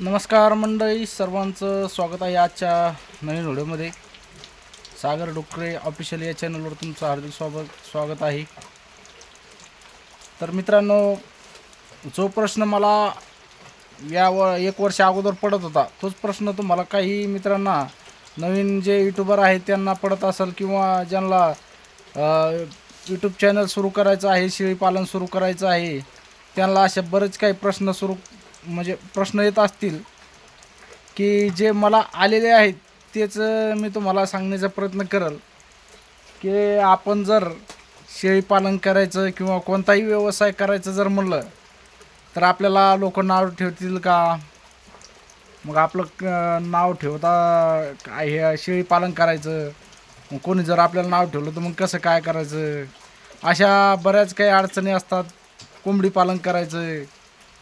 नमस्कार मंडळी सर्वांचं स्वागत आहे आजच्या नवीन व्हिडिओमध्ये. सागर डुकरे ऑफिशियल या चॅनलवर तुमचं हार्दिक स्वागत स्वागत आहे. तर मित्रांनो जो प्रश्न मला या व एक वर्ष अगोदर पडत होता तोच प्रश्न तुम्हाला काही मित्रांना नवीन जे यूट्यूबर आहेत त्यांना पडत असेल किंवा ज्यांना यूट्यूब चॅनल सुरू करायचं आहे शेळीपालन सुरू करायचं आहे त्यांना असे बरेच काही प्रश्न सुरू म्हणजे प्रश्न येत असतील की जे मला आलेले आहेत तेच मी तुम्हाला सांगण्याचा प्रयत्न करेल. की आपण जर शेळीपालन करायचं किंवा कोणताही व्यवसाय करायचं जर म्हणलं तर आपल्याला लोक नाव ठेवतील का? मग आपलं क- नाव ठेवता काय हे शेळीपालन करायचं? मग कोणी जर आपल्याला नाव ठेवलं तर मग कसं काय करायचं? अशा बऱ्याच काही अडचणी असतात. कोंबडी पालन करायचं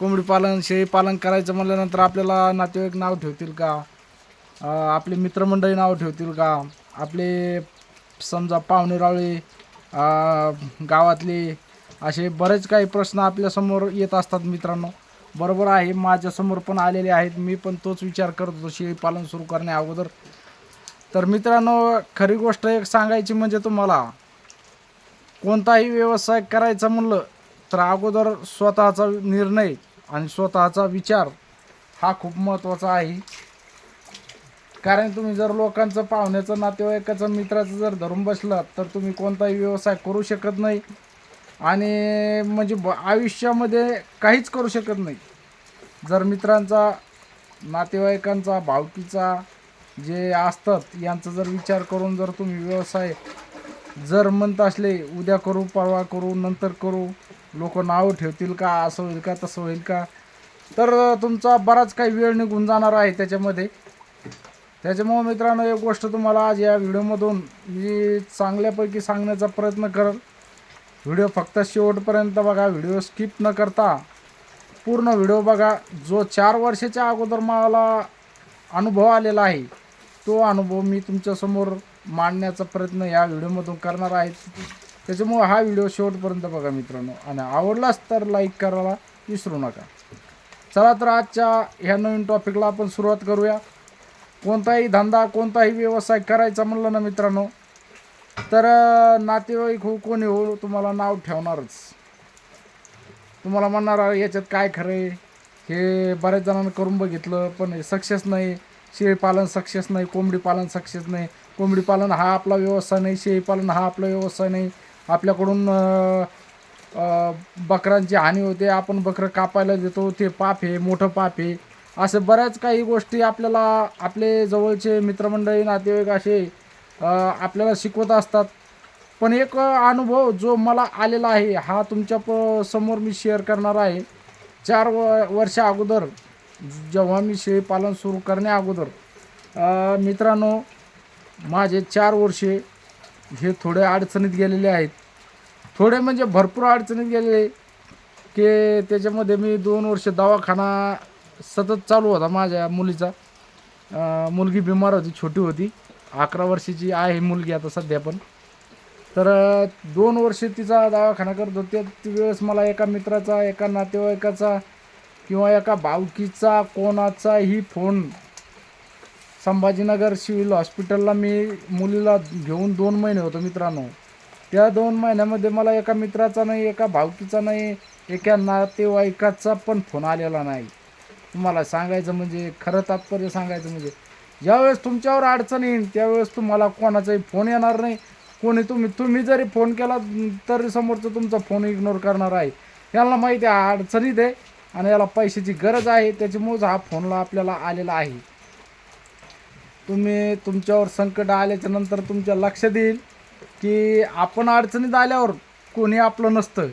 कोंबडी पालन शेळी पालन करायचं म्हणल्यानंतर आपल्याला नातेवाईक नाव ठेवतील का? आपले मित्रमंडळी नाव ठेवतील का? आपले समजा पाहुणेरावळे गावातले असे बरेच काही प्रश्न आपल्यासमोर येत असतात मित्रांनो. बरोबर आहे माझ्यासमोर पण आलेले आहेत. मी पण तोच विचार करत होतो शेळी पालन सुरू करण्या अगोदर. तर मित्रांनो खरी गोष्ट एक सांगायची म्हणजे तुम्हाला कोणताही व्यवसाय करायचा म्हणलं तर अगोदर स्वतःचा निर्णय आणि स्वतःचा विचार हा खूप महत्त्वाचा आहे. कारण तुम्ही जर लोकांचं पाहुण्याचं नातेवाईकाचं मित्राचं जर धरून बसलात तर तुम्ही कोणताही व्यवसाय करू शकत नाही. आणि म्हणजे ब आयुष्यामध्ये काहीच करू शकत नाही. जर मित्रांचा नातेवाईकांचा भावकीचा जे असतात यांचा जर विचार करून जर तुम्ही व्यवसाय जर म्हणत असले उद्या करू परवा करू नंतर करू लोक नाव ठेवतील का असं होईल का तसं होईल का? तर तुमचा बराच काही वेळ निघून जाणार आहे त्याच्यामध्ये. त्याच्यामुळं मित्रांनो एक गोष्ट तुम्हाला आज या व्हिडिओमधून मी चांगल्यापैकी सांगण्याचा प्रयत्न करेल. व्हिडिओ फक्त शेवटपर्यंत बघा व्हिडिओ स्किप न करता पूर्ण व्हिडिओ बघा. जो चार वर्षाच्या अगोदर मला अनुभव आलेला आहे तो अनुभव मी तुमच्यासमोर मांडण्याचा प्रयत्न या व्हिडिओमधून करणार आहे. त्याच्यामुळं हा व्हिडिओ शेवटपर्यंत बघा मित्रांनो. आणि आवडलाच तर लाईक करायला विसरू नका. चला तर आजच्या ह्या नवीन टॉपिकला आपण सुरुवात करूया. कोणताही धंदा कोणताही व्यवसाय करायचा म्हणलं ना मित्रांनो तर नातेवाईक हो कोणी हो तुम्हाला नाव ठेवणारच. तुम्हाला म्हणणार याच्यात काय खरं आहे हे बऱ्याच जणांना करून बघितलं पण सक्सेस नाही. शेळीपालन सक्सेस नाही कोंबडी पालन सक्सेस नाही. कोंबडी पालन हा आपला व्यवसाय नाही शेळीपालन हा आपला व्यवसाय नाही. आपल्याकडून बकरांची हानी होते आपण बकरं कापायला देतो ते पाप आहे मोठं पाप आहे. असं बऱ्याच काही गोष्टी आपल्याला आपले जवळचे मित्रमंडळी नातेवाईक असे आपल्याला शिकवत असतात. पण एक अनुभव जो मला आलेला आहे हा तुमच्या प समोर मी शेअर करणार आहे. चार व वर्षा अगोदर जेव्हा मी शेळीपालन सुरू करण्या अगोदर मित्रांनो माझे चार वर्षे हे थोडे अडचणीत गेलेले आहेत. थोडे म्हणजे भरपूर अडचणीत गेलेले की त्याच्यामध्ये मी दोन वर्ष दवाखाना सतत चालू होता माझ्या मुलीचा. मुलगी बिमार होती छोटी होती. अकरा वर्षाची आहे मुलगी आता सध्या पण. तर दोन वर्ष तिचा दवाखाना करत होते. वेळेस मला एका मित्राचा एका नातेवाईकाचा किंवा एका भावकीचा कोणाचाही फोन संभाजीनगर सिव्हिल हॉस्पिटलला मी मुलीला घेऊन दोन महिने होतो मित्रांनो. त्या दोन महिन्यामध्ये मला एका मित्राचा नाही एका भावकीचा नाही एका नातेवाईकाचा पण फोन आलेला नाही. तुम्हाला सांगायचं म्हणजे खरं तात्पर्य सांगायचं म्हणजे ज्यावेळेस तुमच्यावर अडचण येईल त्यावेळेस तुम्हाला कोणाचाही फोन येणार नाही. कोणी तुम्ही तुम्ही जरी फोन केला तरी समोरचं तुमचा फोन इग्नोर करणार आहे. याला माहिती आहे अडचणीत आहे आणि याला पैशाची गरज आहे त्याच्यामुळेच हा फोनला आपल्याला आलेला आहे. तुम्ही तुमच्यावर संकट आल्याच्यानंतर तुमच्या लक्षात येईल की आपण अडचणीत आल्यावर कोणी आपलं नसतं.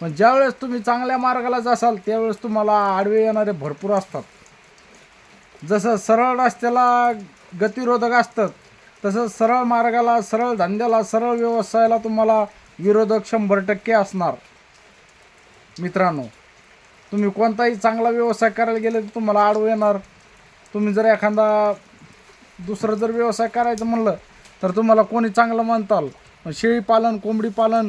पण ज्यावेळेस तुम्ही चांगल्या मार्गाला जासाल त्यावेळेस तुम्हाला आडवे येणारे भरपूर असतात. जसं सरळ रस्त्याला गतिरोधक असतात तसं सरळ मार्गाला सरळ धंद्याला सरळ व्यवसायाला तुम्हाला विरोधक शंभर टक्के असणार. मित्रांनो तुम्ही कोणताही चांगला व्यवसाय करायला गेले तर तुम्हाला आडवं येणार. तुम्ही जर एखादा दुसरं जर व्यवसाय करायचं म्हणलं तर तुम्हाला कोणी चांगलं म्हणताल? शेळी पालन कोंबडी पालन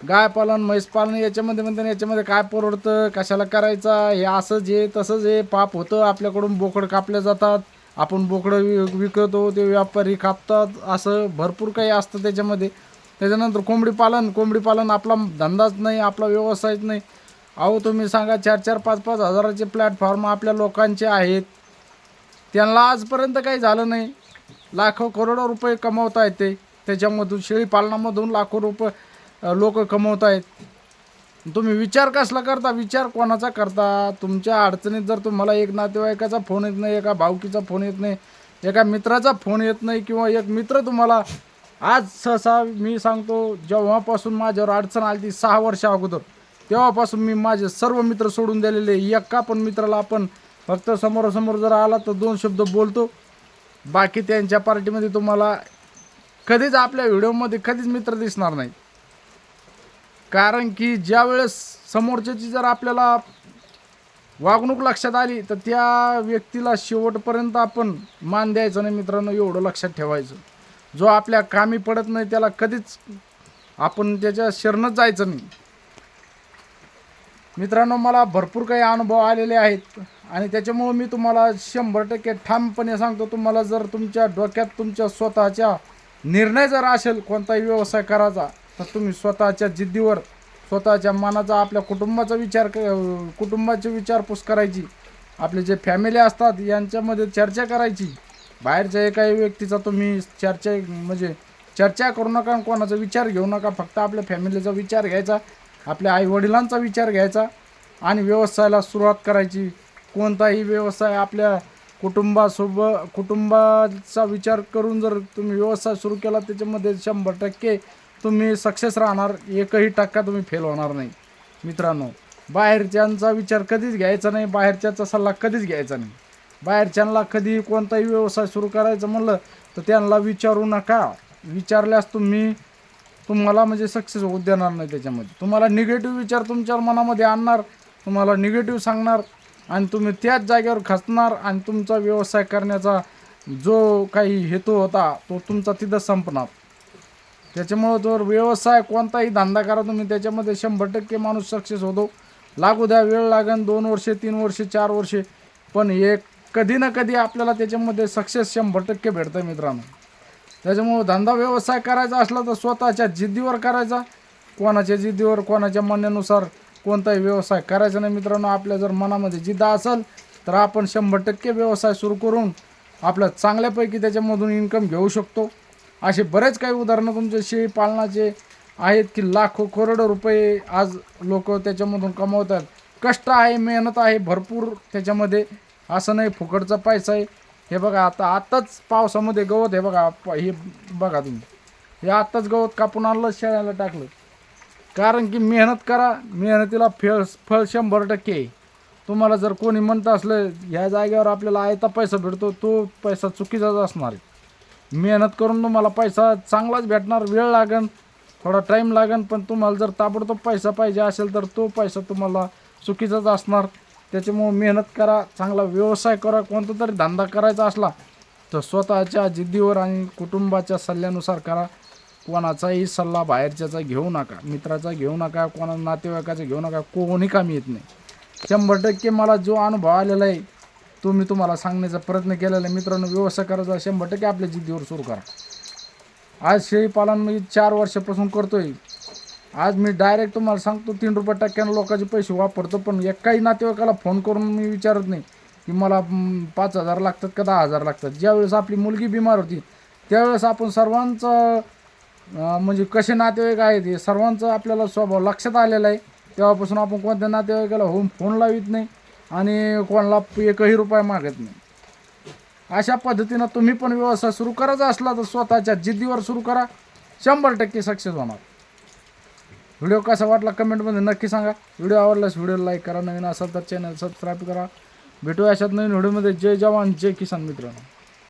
गाय पालन म्हैस पालन याच्यामध्ये म्हणते याच्यामध्ये काय परवडतं? कशाला करायचा? हे असंच हे तसंच हे पाप होतं आपल्याकडून बोकड कापले जातात. आपण बोकडं वि विकतो ते व्यापारी कापतात. असं भरपूर काही असतं त्याच्यामध्ये. त्याच्यानंतर कोंबडी पालन कोंबडी पालन आपला धंदाच नाही आपला व्यवसायच नाही. अहो तुम्ही सांगा चार चार पाच पाच हजाराचे प्लॅटफॉर्म आपल्या लोकांचे आहेत. त्यांना आजपर्यंत काही झालं नाही. लाखो करोडो रुपये कमवत आहेत ते त्याच्यामधून शेळीपालनामधून लाखो रुपये लोक कमवत आहेत तुम्ही विचार कसला करता? विचार कोणाचा करता? तुमच्या अडचणीत जर तुम्हाला एक नातेवाईकाचा फोन येत नाही एका भावकीचा फोन येत नाही एका मित्राचा फोन येत नाही किंवा एक मित्र तुम्हाला आज सहसा मी सांगतो जेव्हापासून माझ्यावर अडचण आली ती सहा वर्ष अगोदर तेव्हापासून मी माझे सर्व मित्र सोडून दिलेले एका पण मित्राला आपण फक्त समोरासमोर जर आला तर दोन शब्द बोलतो. बाकी त्यांच्या पार्टीमध्ये तुम्हाला कधीच आपल्या व्हिडिओमध्ये कधीच मित्र दिसणार नाही कारण की ज्या वेळेस समोरच्याची जर आपल्याला वागणूक लक्षात आली तर त्या व्यक्तीला शेवटपर्यंत आपण मान द्यायचं नाही मित्रांनो एवढं लक्षात ठेवायचं. जो आपल्या कामी पडत नाही त्याला कधीच आपण त्याच्या शरणच जायचं नाही. मित्रांनो मला भरपूर काही अनुभव आलेले आहेत. आणि त्याच्यामुळं मी तुम्हाला शंभर टक्के ठामपणे सांगतो तुम्हाला जर तुमच्या डोक्यात तुमच्या स्वतःच्या निर्णय जर असेल कोणताही व्यवसाय करायचा तर तुम्ही स्वतःच्या जिद्दीवर स्वतःच्या मनाचा आपल्या कुटुंबाचा विचार क कुटुंबाची विचारपूस करायची. आपले जे फॅमिली असतात यांच्यामध्ये चर्चा करायची. बाहेरच्या एकाही व्यक्तीचा तुम्ही चर्चा म्हणजे चर्चा करू नका कोणाचा विचार घेऊ नका. फक्त आपल्या फॅमिलीचा विचार घ्यायचा आपल्या आईवडिलांचा विचार घ्यायचा आणि व्यवसायाला सुरुवात करायची. कोणताही व्यवसाय आपल्या कुटुंबासोबत कुटुंबाचा विचार करून जर तुम्ही व्यवसाय सुरू केला त्याच्यामध्ये शंभर टक्के तुम्ही सक्सेस राहणार. एकही टक्का तुम्ही फेल होणार नाही. मित्रांनो बाहेरच्यांचा विचार कधीच घ्यायचा नाही बाहेरच्याचा सल्ला कधीच घ्यायचा नाही. बाहेरच्यांना कधी कोणताही व्यवसाय सुरू करायचं म्हणलं तर त्यांना विचारू नका. विचारल्यास तुम्ही तुम्हाला म्हणजे सक्सेस होऊ देणार नाही त्याच्यामध्ये. तुम्हाला निगेटिव्ह विचार तुमच्या मनामध्ये आणणार तुम्हाला निगेटिव्ह सांगणार आणि तुम्ही त्याच जागेवर खचणार आणि तुमचा व्यवसाय करण्याचा जो काही हेतू होता तो तुमचा तिथं संपणार. त्याच्यामुळं जर व्यवसाय कोणताही धंदा करा तुम्ही त्याच्यामध्ये शंभर टक्के माणूस सक्सेस होतो. लागू द्या वेळ लागेल दोन वर्षे तीन वर्षे चार वर्षे. पण एक कधी ना कधी आपल्याला त्याच्यामध्ये सक्सेस शंभर टक्के भेटतं मित्रांनो. त्याच्यामुळं धंदा व्यवसाय करायचा असला तर स्वतःच्या जिद्दीवर करायचा. कोणाच्या जिद्दीवर कोणाच्या म्हणण्यानुसार कोणताही व्यवसाय करायचा नाही मित्रांनो आपल्या जर मनामध्ये जिद्द असेल तर आपण शंभर टक्के व्यवसाय सुरू करून आपल्या चांगल्यापैकी त्याच्यामधून इन्कम घेऊ शकतो. असे बरेच काही उदाहरणं तुमचे शेळी पालनाचे आहेत की लाखो करोडो रुपये आज लोक त्याच्यामधून कमवतात. कष्ट आहे मेहनत आहे भरपूर त्याच्यामध्ये. असं नाही फुकटचा पैसा आहे. हे बघा आता आत्ताच पावसामध्ये गवत हे बघा हे बघा तुम्ही. हे आत्ताच गवत कापून आणलं शेळ्याला टाकलं. कारण की मेहनत करा मेहनतीला फळ फळ शंभर टक्के. आहे तुम्हाला जर कोणी म्हणत असलं ह्या जागेवर आपल्याला आयता पैसा भेटतो तो पैसा चुकीचाच असणार आहे. मेहनत करून तुम्हाला पैसा चांगलाच भेटणार वेळ लागेल थोडा टाईम लागेल पण तुम्हाला जर ताबडतोब पैसा पाहिजे असेल तर तो पैसा तुम्हाला चुकीचाच असणार. त्याच्यामुळं मेहनत करा चांगला व्यवसाय करा कोणता तरी धंदा करायचा असला तर स्वतःच्या जिद्दीवर आणि कुटुंबाच्या सल्ल्यानुसार करा. कोणाचाही सल्ला बाहेरच्याचा घेऊ नका मित्राचा घेऊ नका कोणा नातेवाईकाचा घेऊ नका कोणी कामी येत नाही. शंभर टक्के मला जो अनुभव आलेला आहे तो मी तुम्हाला सांगण्याचा प्रयत्न केलेला आहे. मित्रांनो व्यवसाय करायचा शंभर टक्के आपल्या जिद्दीवर सुरू करा. आज शेळीपालन मी चार वर्षापासून करतोय. आज मी डायरेक्ट तुम्हाला सांगतो तीन रुपये टक्क्यानं लोकांचे पैसे वापरतो पण एकाही नातेवाईकाला फोन करून मी विचारत नाही की मला पाच हजार लागतात का दहा हजार लागतात. ज्यावेळेस आपली मुलगी बिमार होती त्यावेळेस आपण सर्वांचं अं, म्हणजे कसे नातेवाईक आहेत हे सर्वांचं आपल्याला स्वभाव लक्षात आलेला आहे. तेव्हापासून आपण कोणत्या नातेवाईकाला होऊन फोन लावित नाही आणि कोणाला एकही रुपया मागत नाही. अशा पद्धतीनं तुम्ही पण व्यवसाय सुरू करायचा असला तर स्वतःच्या जिद्दीवर सुरू करा. शंभर टक्के सक्सेस होणार. व्हिडिओ कसा वाटला कमेंटमध्ये नक्की सांगा. व्हिडिओ आवडल्यास व्हिडिओ लाईक करा. नवीन असाल तर चॅनल सबस्क्राईब करा. भेटूया अशात नवीन व्हिडिओमध्ये. जय जवान जय किसान मित्रांनो.